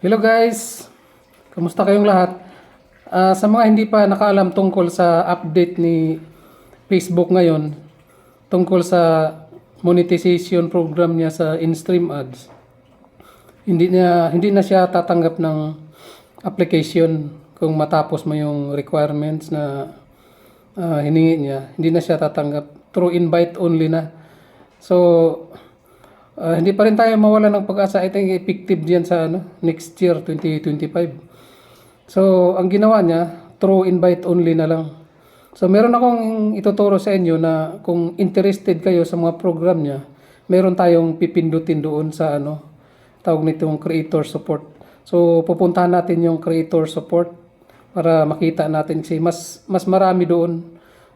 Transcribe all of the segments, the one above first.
Hello guys! Kamusta kayong lahat? Ah, sa mga hindi pa nakaalam tungkol sa update ni Facebook ngayon, tungkol sa monetization program niya sa in-stream ads, hindi niya hindi na siya tatanggap ng application kung matapos mo yung requirements na ah, hiningi niya. Hindi na siya tatanggap. Through invite only na. So, Ah, hindi pa rin tayo mawala ng pag-asa. I think effective diyan sa ano, next year, 2025. So, ang ginawa niya, through invite only na lang. So, meron akong ituturo sa inyo na kung interested kayo sa mga program niya, meron tayong pipindutin doon sa ano, tawag nitong creator support. So, pupuntahan natin yung creator support para makita natin kasi mas mas marami doon.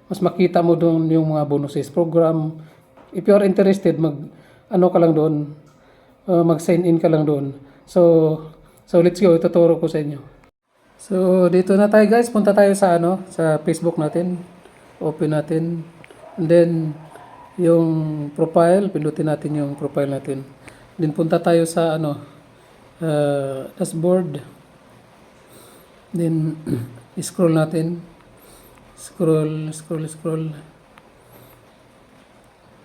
Mas makita mo doon yung mga bonuses program. If you are interested, mag ano ka lang doon, uh, mag-sign in ka lang doon. So, so let's go, ituturo ko sa inyo. So, dito na tayo guys, punta tayo sa ano, sa Facebook natin. Open natin. And then, yung profile, pindutin natin yung profile natin. Then, punta tayo sa ano, uh, dashboard. Then, scroll natin. Scroll, scroll, scroll.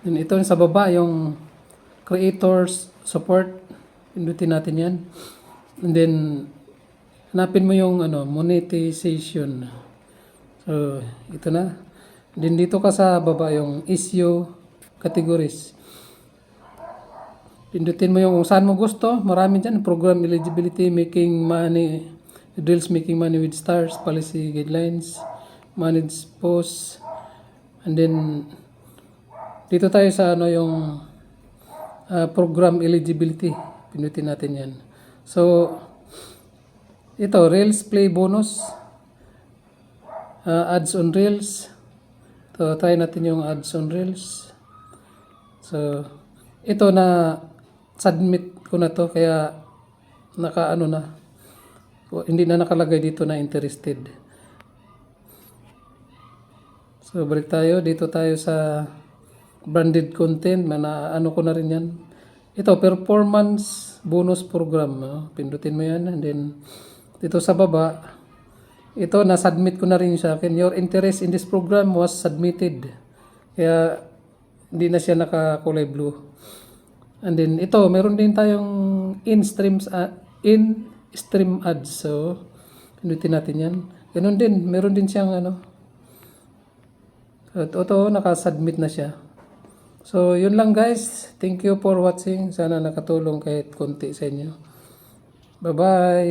Then, ito sa baba, yung creators support. Pindutin natin yan. And then, hanapin mo yung ano, monetization. So, ito na. Then dito ka sa baba yung issue categories. Pindutin mo yung kung saan mo gusto. Marami dyan. Program eligibility, making money, drills making money with stars, policy guidelines, managed posts. And then, dito tayo sa ano yung uh, program eligibility. Pindutin natin yan. So, ito, Reels Play Bonus. Uh, ads on Reels. So, try natin yung ads on Reels. So, ito na submit ko na to kaya naka ano na o, hindi na nakalagay dito na interested. So, balik tayo. Dito tayo sa branded content. Mana, ano ko na rin yan. Ito, performance bonus program. No? Pindutin mo yan. And then, dito sa baba, ito, na-submit ko na rin sa akin. Your interest in this program was submitted. Kaya, hindi na siya nakakulay blue. And then, ito, meron din tayong in-streams, uh, in-stream ads. So, pindutin natin yan. Ganun din, meron din siyang ano, at ito, nakasubmit na siya. So, yun lang guys. Thank you for watching. Sana nakatulong kahit konti sa inyo. Bye-bye!